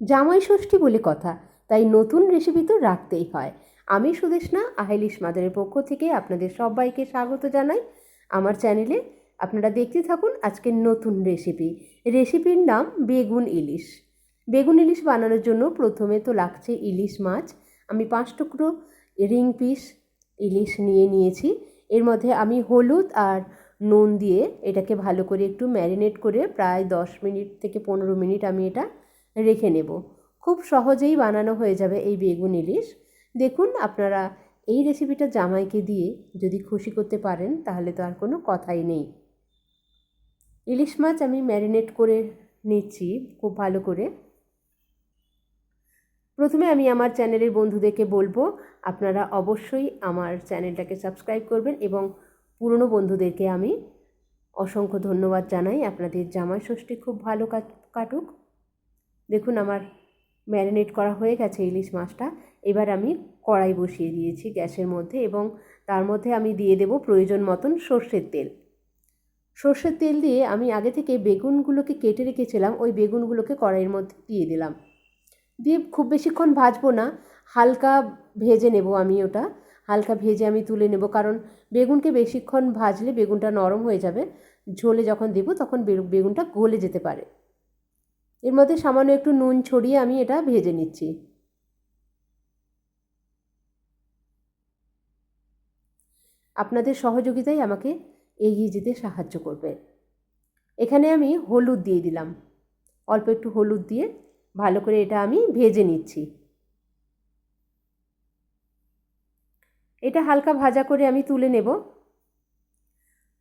জামাই ষষ্ঠী বলে কথা, তাই নতুন রেসিপি তো রাখতেই হয়। আমি সুদেশনা আহেলিশ মাদারের পক্ষ থেকে আপনাদের সবাইকে স্বাগত জানাই। আমার চ্যানেলে আপনারা দেখতে থাকুন আজকের নতুন রেসিপি রেসিপির নাম বেগুন ইলিশ। বেগুন ইলিশ বানানোর জন্য প্রথমে তো লাগছে ইলিশ মাছ। আমি পাঁচ টুকরো রিং পিস ইলিশ নিয়ে নিয়েছি। এর মধ্যে আমি হলুদ আর নুন দিয়ে এটাকে ভালো করে একটু ম্যারিনেট করে প্রায় দশ মিনিট থেকে পনেরো মিনিট আমি এটা রেখে নেব। খুব সহজেই বানানো হয়ে যাবে এই বেগুন ইলিশ। দেখুন, আপনারা এই রেসিপিটা জামাইকে দিয়ে যদি খুশি করতে পারেন, তাহলে তো আর কোনো কথাই নেই। ইলিশ মাছ আমি ম্যারিনেট করে নিচ্ছি খুব ভালো করে। প্রথমে আমি আমার চ্যানেলের বন্ধুদেরকে বলব, আপনারা অবশ্যই আমার চ্যানেলটাকে সাবস্ক্রাইব করবেন এবং পুরনো বন্ধুদেরকে আমি অসংখ্য ধন্যবাদ জানাই। আপনাদের জামাই ষষ্ঠী খুব ভালো কাটুক। দেখুন আমার ম্যারিনেট করা হয়ে গেছে ইলিশ মাছটা। এবার আমি কড়াই বসিয়ে দিয়েছি গ্যাসের মধ্যে এবং তার মধ্যে আমি দিয়ে দেব প্রয়োজন মতন সর্ষের তেল। সর্ষের তেল দিয়ে আমি আগে থেকে বেগুনগুলোকে কেটে রেখেছিলাম, ওই বেগুনগুলোকে কড়াইয়ের মধ্যে দিয়ে দিলাম। দিয়ে খুব বেশিক্ষণ ভাজবো না, হালকা ভেজে নেব আমি ওটা। হালকা ভেজে আমি তুলে নেব কারণ বেগুনকে বেশিক্ষণ ভাজলে বেগুনটা নরম হয়ে যাবে, ঝোলে যখন দেব তখন বেগুনটা গলে যেতে পারে। এর মধ্যে সামান্য একটু নুন ছড়িয়ে আমি এটা ভেজে নিচ্ছি। আপনাদের সহযোগিতাই আমাকে এগিয়ে যেতে সাহায্য করবে। এখানে আমি হলুদ দিয়ে দিলাম। অল্প একটু হলুদ দিয়ে ভালো করে এটা আমি ভেজে নিচ্ছি। এটা হালকা ভাজা করে আমি তুলে নেব।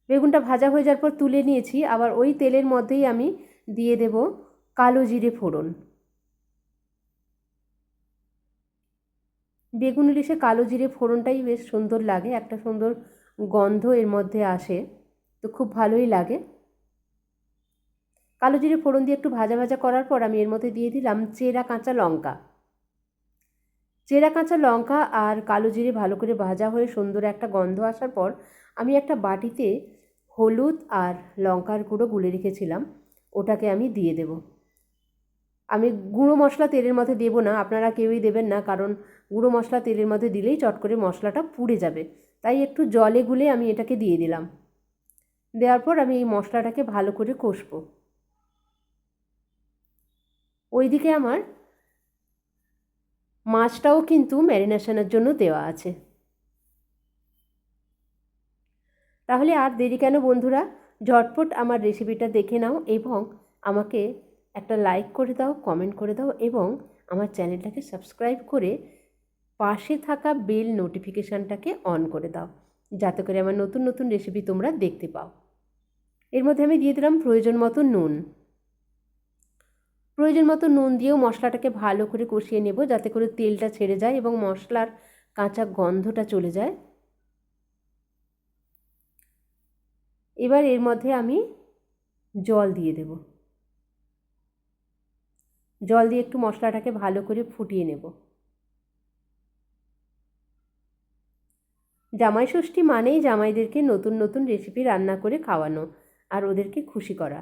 বেগুনটা ভাজা হয়ে যাওয়ার পর তুলে নিয়েছি। আবার ওই তেলের মধ্যেই আমি দিয়ে দেব কালো জিরে ফোড়ন। বেগুন ইলিশে কালো জিরে ফোড়নটাই বেশ সুন্দর লাগে, একটা সুন্দর গন্ধ এর মধ্যে আসে, তো খুব ভালোই লাগে। কালো জিরে ফোড়ন দিয়ে একটু ভাজা ভাজা করার পর আমি এর মধ্যে দিয়ে দিলাম চেরা কাঁচা লঙ্কা। চেরা কাঁচা লঙ্কা আর কালো জিরে ভালো করে ভাজা হয়ে সুন্দর একটা গন্ধ আসার পর আমি একটা বাটিতে হলুদ আর লঙ্কার গুঁড়ো গুলে রেখেছিলাম, ওটাকে আমি দিয়ে দেব। আমি গুঁড়ো মশলা তেলের মধ্যে দেবো না, আপনারা কেউই দেবেন না, কারণ গুঁড়ো মশলা তেলের মধ্যে দিলেই চট করে মশলাটা পুড়ে যাবে। তাই একটু জলে গুলে আমি এটাকে দিয়ে দিলাম। দেওয়ার পর আমি এই মশলাটাকে ভালো করে কষবো। ওইদিকে আমার মাছটাও কিন্তু ম্যারিনেশনের জন্য দেওয়া আছে। তাহলে আর দেরি কেন বন্ধুরা? ঝটপট আমার রেসিপিটা দেখে নাও এবং আমাকে একটা লাইক করে দাও কমেন্ট করে দাও এবং আমার চ্যানেলটাকে সাবস্ক্রাইব করে পাশে থাকা বেল নোটিফিকেশানটাকে অন করে দাও, যাতে করে আমার নতুন নতুন রেসিপি তোমরা দেখতে পাও। এর মধ্যে আমি দিয়ে দিলাম প্রয়োজন মতো নুন। প্রয়োজন মতো নুন দিয়েও মশলাটাকে ভালো করে কষিয়ে নেব, যাতে করে তেলটা ছেড়ে যায় এবং মশলার কাঁচা গন্ধটা চলে যায়। এবার এর মধ্যে আমি জল দিয়ে দেব। জল দিয়ে একটু মশলাটাকে ভালো করে ফুটিয়ে নেব। জামাই ষষ্ঠী মানেই জামাইদেরকে নতুন নতুন রেসিপি রান্না করে খাওয়ানো আর ওদেরকে খুশি করা।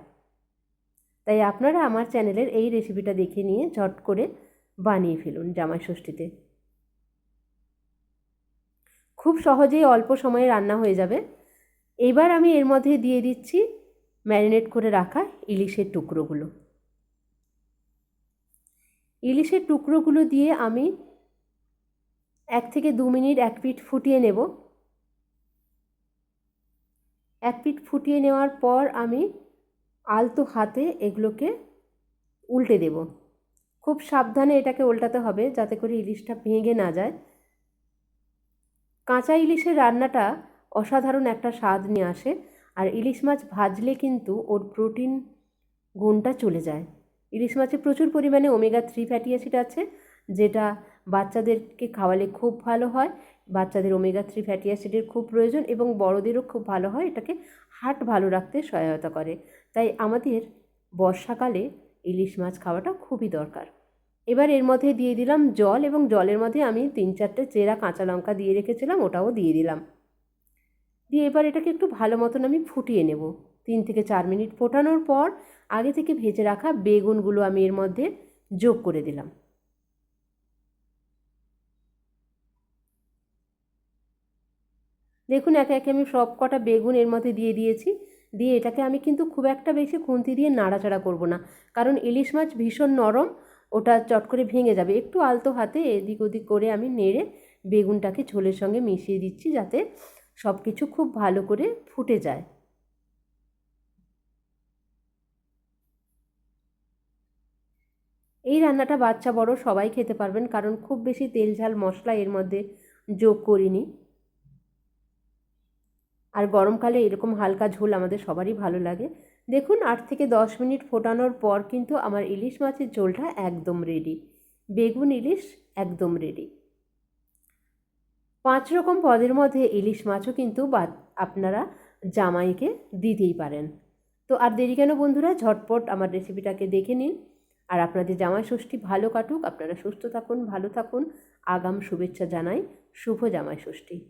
তাই আপনারা আমার চ্যানেলের এই রেসিপিটা দেখে নিয়ে ঝট করে বানিয়ে ফেলুন জামাই ষষ্ঠীতে। খুব সহজেই অল্প সময়ে রান্না হয়ে যাবে। এবার আমি এর মধ্যে দিয়ে দিচ্ছি ম্যারিনেট করে রাখা ইলিশের টুকরোগুলো। ইলিশের টুকরোগুলো দিয়ে আমি এক থেকে দু মিনিট এক পিঠ ফুটিয়ে নেব। এক পিঠ ফুটিয়ে নেওয়ার পর আমি আলতো হাতে এগুলোকে উল্টে দেব। খুব সাবধানে এটাকে উল্টাতে হবে যাতে করে ইলিশটা ভেঙে না যায়। কাঁচা ইলিশের রান্নাটা অসাধারণ একটা স্বাদ নিয়ে আসে, আর ইলিশ মাছ ভাজলে কিন্তু ওর প্রোটিন গুণটা চলে যায়। ইলিশ মাছে প্রচুর পরিমাণে ওমেগা থ্রি ফ্যাটি অ্যাসিড আছে, যেটা বাচ্চাদেরকে খাওয়ালে খুব ভালো হয়। বাচ্চাদের ওমেগা থ্রি ফ্যাটি অ্যাসিডের খুব প্রয়োজন এবং বড়দেরও খুব ভালো হয়, এটাকে হার্ট ভালো রাখতে সহায়তা করে। তাই আমাদের বর্ষাকালে ইলিশ মাছ খাওয়াটা খুবই দরকার। এবার এর মধ্যে দিয়ে দিলাম জল এবং জলের মধ্যে আমি তিন চারটে চেরা কাঁচা লঙ্কা দিয়ে রেখেছিলাম, ওটাও দিয়ে দিলাম। দিয়ে এবার এটাকে একটু ভালো মতন আমি ফুটিয়ে নেব। তিন থেকে চার মিনিট ফোটানোর পর আগে থেকে ভেজে রাখা বেগুনগুলো আমি এর মধ্যে যোগ করে দিলাম। দেখুন, একে একে আমি সব কটা বেগুন এর মধ্যে দিয়ে দিয়েছি। দিয়ে এটাকে আমি কিন্তু খুব একটা বেশি খুন্তি দিয়ে নাড়াচাড়া করব না। কারণ ইলিশ মাছ ভীষণ নরম, ওটা চট করে ভেঙে যাবে। একটু আলতো হাতে এদিক ওদিক করে আমি নেড়ে বেগুনটাকে ঝোলের সঙ্গে মিশিয়ে দিচ্ছি যাতে সব কিছু খুব ভালো করে ফুটে যায়। এই রান্নাটা বাচ্চা বড় সবাই খেতে পারবেন, কারণ খুব বেশি তেল ঝাল মশলা এর মধ্যে যোগ করিনি। আর গরমকালে এরকম হালকা ঝোল আমাদের সবারই ভালো লাগে। দেখুন, আট থেকে দশ মিনিট ফোটানোর পর কিন্তু আমার ইলিশ মাছের ঝোলটা একদম রেডি বেগুন ইলিশ একদম রেডি পাঁচ রকম পদের মধ্যে ইলিশ মাছও কিন্তু আপনারা জামাইকে দিতেই পারেন। তো আর দেরি কেন বন্ধুরা? ঝটপট আমার রেসিপিটাকে দেখে নিন। আর আপনাদের জামাই ষষ্ঠী ভালো কাটুক, আপনারা সুস্থ থাকুন, ভালো থাকুন। আগাম শুভেচ্ছা জানাই, শুভ জামাই ষষ্ঠী।